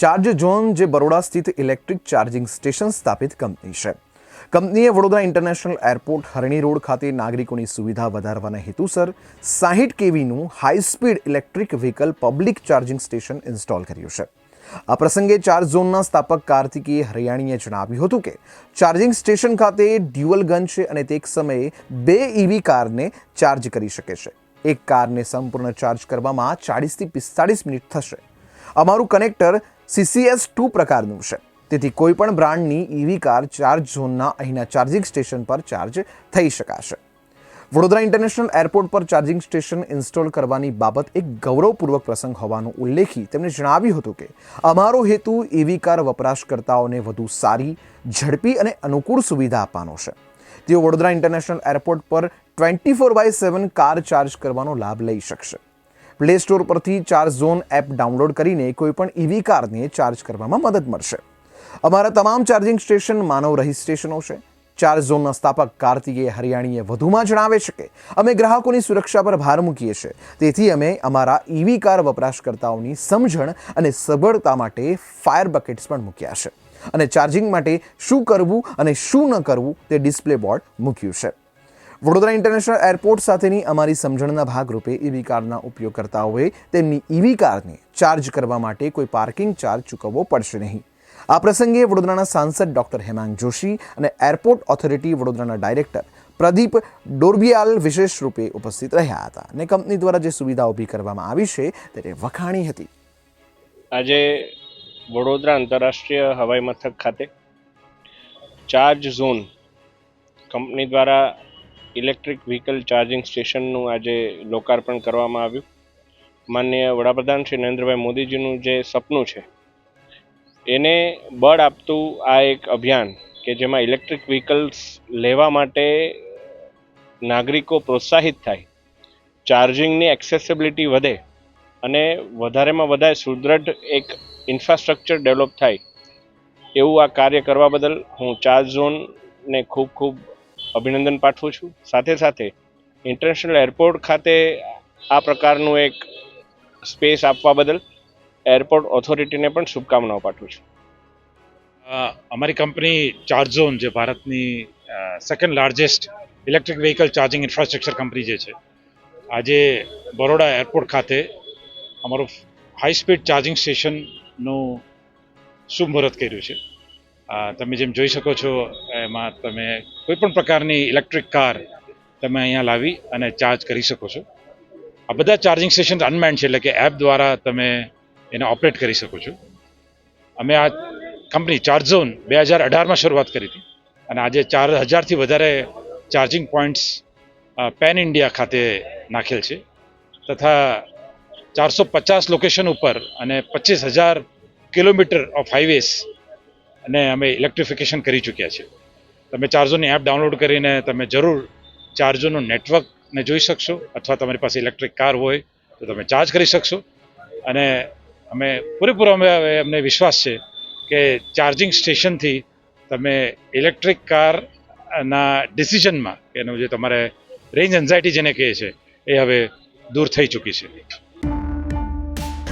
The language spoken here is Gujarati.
ચાર્જ ઝોન જે બરોડા સ્થિત ઇલેક્ટ્રિક ચાર્જિંગ સ્ટેશન સ્થાપિત કંપની છે. કંપનીએ Vadodara international airport Harni road ખાતે નાગરિકોની સુવિધા વધારવાના હેતુસર સાહીઠ કેવીનું high speed electric vehicle public charging station install કર્યું છે. આ પ્રસંગે ચાર્જ ઝોનના સ્થાપક કાર્તિકી હરિયાણીએ જણાવ્યું હતું કે, ચાર્જિંગ સ્ટેશન ખાતે ડ્યુઅલ ગન છે અને તે એક સમયે બે ઈવી કારને ચાર્જ કરી શકે છે. એક કારને સંપૂર્ણ ચાર્જ કરવામાં ચાળીસથી પિસ્તાળીસ મિનિટ થશે. અમારું કનેક્ટર સીસીએસ ટુ પ્રકારનું છે. તેથી કોઈ પણ બ્રાન્ડની ઈવી કાર ચાર્જ ઝોનના અહીંના ચાર્જિંગ સ્ટેશન પર ચાર્જ થઈ શકાશે. વડોદરા ઇન્ટરનેશનલ એરપોર્ટ પર ચાર્જિંગ સ્ટેશન ઇન્સ્ટોલ કરવાની બાબત એક ગૌરવપૂર્વક પ્રસંગ હોવાનું ઉલ્લેખી તેમણે જણાવ્યું હતું કે, અમારો હેતુ ઈવી કાર વપરાશકર્તાઓને વધુ સારી, ઝડપી અને અનુકૂળ સુવિધા આપવાનો છે. તેઓ વડોદરા ઇન્ટરનેશનલ એરપોર્ટ પર twenty four by seven car charge કરવાનો લાભ લઈ શકશે. પ્લે સ્ટોર પરથી ચાર્જ ઝોન એપ ડાઉનલોડ કરીને કોઈપણ ઈવી કારને ચાર્જ કરવામાં મદદ મળશે. અમારા તમામ ચાર્જિંગ સ્ટેશન માનવ રહિત સ્ટેશનો છે. ચાર્જ ઝોનના સ્થાપક કાર્તિકે હરિયાણીએ વધુમાં જણાવે છે કે, અમે ગ્રાહકોની સુરક્ષા પર ભાર મૂકીએ છીએ. તેથી અમે અમારા ઈવી કાર વપરાશકર્તાઓની સમજણ અને સગવડતા માટે ફાયર બકેટ્સ પણ મૂક્યા છે. અને ચાર્જિંગ માટે શું કરવું અને શું ન કરવું તે ડિસ્પ્લે બોર્ડ મૂક્યું છે. વડોદરા ઇન્ટરનેશનલ એરપોર્ટ સાથેની અમારી સમજણના ભાગરૂપે ઈવી કારના ઉપયોગકર્તાઓએ તેમની ઈવી કારને ચાર્જ કરવા માટે કોઈ પાર્કિંગ ચાર્જ ચૂકવવો પડશે નહીં. આ પ્રસંગે વડોદરાના સાંસદ ડોક્ટર હેમાંગ જોશી અને એરપોર્ટ ઓથોરિટી વડોદરાના ડાયરેક્ટર પ્રદીપ ડોરબિયાલ વિશેષ રૂપે ઉપસ્થિત રહ્યા હતા અને કંપની દ્વારા જે સુવિધા ઊભી કરવામાં આવી છે તેને વખાણી હતી. આજે વડોદરા આંતરરાષ્ટ્રીય હવાઈ મથક ખાતે ચાર્જ ઝોન કંપની દ્વારા ઇલેક્ટ્રિક વ્હીકલ ચાર્જિંગ સ્ટેશનનું આજે લોકાર્પણ કરવામાં આવ્યું. માન્ય વડાપ્રધાન શ્રી નરેન્દ્રભાઈ મોદીજીનું જે સપનું છે, એને બળ આપતું આ એક અભિયાન કે જેમાં ઇલેક્ટ્રિક વ્હીકલ્સ લેવા માટે નાગરિકો પ્રોત્સાહિત થાય, ચાર્જિંગની એક્સેસિબિલિટી વધે અને વધારેમાં વધારે સુદૃઢ એક ઇન્ફ્રાસ્ટ્રક્ચર ડેવલપ થાય, એવું આ કાર્ય કરવા બદલ હું ચાર્જ ઝોનને ખૂબ ખૂબ અભિનંદન પાઠવું છું. સાથે સાથે ઇન્ટરનેશનલ એરપોર્ટ ખાતે આ પ્રકારનું એક સ્પેસ આપવા બદલ એરપોર્ટ ઓથોરિટીને પણ શુભકામનાઓ પાઠવું છું. અમારી કંપની ચાર્જ ઝોન જે ભારતની second largest electric vehicle charging infrastructure company જે છે, આજે બરોડા એરપોર્ટ ખાતે અમારું હાઈ સ્પીડ ચાર્જિંગ સ્ટેશનનું શુભ મુહૂર્ત કર્યું છે. તમે જેમ જોઈ શકો છો, એમાં તમે કોઈ પણ પ્રકારની ઇલેક્ટ્રિક કાર તમે અહીંયા લાવી અને ચાર્જ કરી શકો છો. આ બધા ચાર્જિંગ સ્ટેશન અનમેન્ડ છે, એટલે કે એપ દ્વારા તમે એને ઓપરેટ કરી શકો છો. અમે આ કંપની ચાર્જઝોન બે હજાર અઢારમાં શરૂઆત કરી હતી અને આજે ચાર હજારથી વધારે ચાર્જિંગ પોઈન્ટ્સ પેન ઇન્ડિયા ખાતે નાખેલ છે. તથા ચારસો પચાસ લોકેશન ઉપર અને પચીસ હજાર કિલોમીટર ઓફ હાઈવેસ અને અમે ઇલેક્ટ્રિફિકેશન કરી ચૂક્યા છીએ. તમે ચાર્જોની એપ ડાઉનલોડ કરીને તમે જરૂર ચાર્જોનું નેટવર્કને જોઈ શકશો અથવા તમારી પાસે ઇલેક્ટ્રિક કાર હોય તો તમે ચાર્જ કરી શકશો. અને અમે પૂરેપૂરો અમે અમને વિશ્વાસ છે કે ચાર્જિંગ સ્ટેશનથી તમે ઇલેક્ટ્રિક કારના ડિસિઝનમાં એનું જે તમારે રેન્જ એન્ઝાયટી જેને કહે છે એ હવે દૂર થઈ ચૂકી છે.